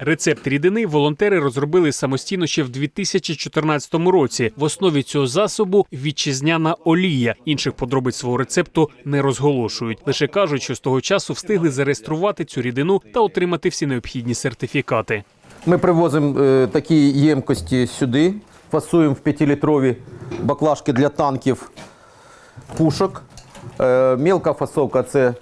Рецепт рідини волонтери розробили самостійно ще в 2014 році. В основі цього засобу вітчизняна олія. Інших подробиць свого рецепту не розголошують. Лише кажуть, що з того часу встигли зареєструвати цю рідину та отримати всі необхідні сертифікати. Ми привозимо е, такі ємкості сюди, фасуємо в 5-літрові баклажки для танків пушок. Е, мілка фасовка це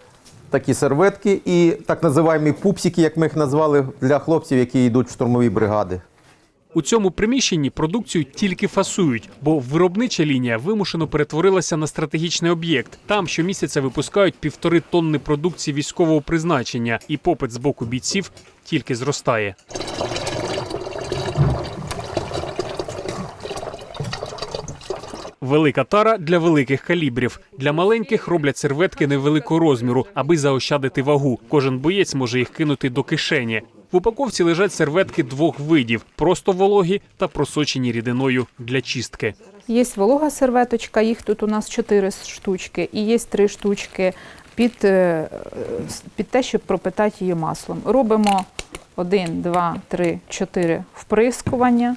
такі серветки і так називаємо пупсики, як ми їх назвали, для хлопців, які йдуть в штурмові бригади. У цьому приміщенні продукцію тільки фасують, бо виробнича лінія вимушено перетворилася на стратегічний об'єкт. Там щомісяця випускають півтори тонни продукції військового призначення, і попит з боку бійців тільки зростає. Велика тара для великих калібрів. Для маленьких роблять серветки невеликого розміру, аби заощадити вагу. Кожен боєць може їх кинути до кишені. В упаковці лежать серветки двох видів: просто вологі та просочені рідиною для чистки. Є волога серветочка, їх тут у нас 4 штучки, і є 3 штучки під, е, під те, щоб пропитати її маслом. Робимо 1, 2, 3, 4 вприскування.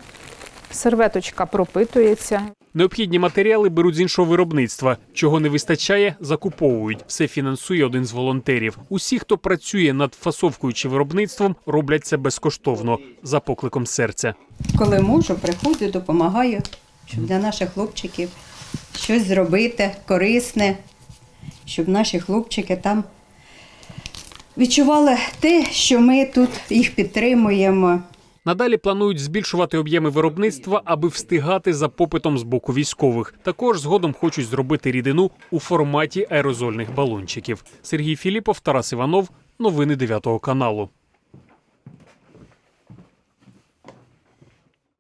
Серветочка пропитується. Необхідні матеріали беруть з іншого виробництва. Чого не вистачає, закуповують. Все фінансує один з волонтерів. Усі, хто працює над фасовкою чи виробництвом, роблять це безкоштовно за покликом серця. Коли можу, приходжу, допомагаю, щоб для наших хлопчиків щось зробити корисне, щоб наші хлопчики там відчували те, що ми тут їх підтримуємо. Надалі планують збільшувати об'єми виробництва, аби встигати за попитом з боку військових. Також згодом хочуть зробити рідину у форматі аерозольних балончиків. Сергій Філіпов, Тарас Іванов. Новини 9 каналу.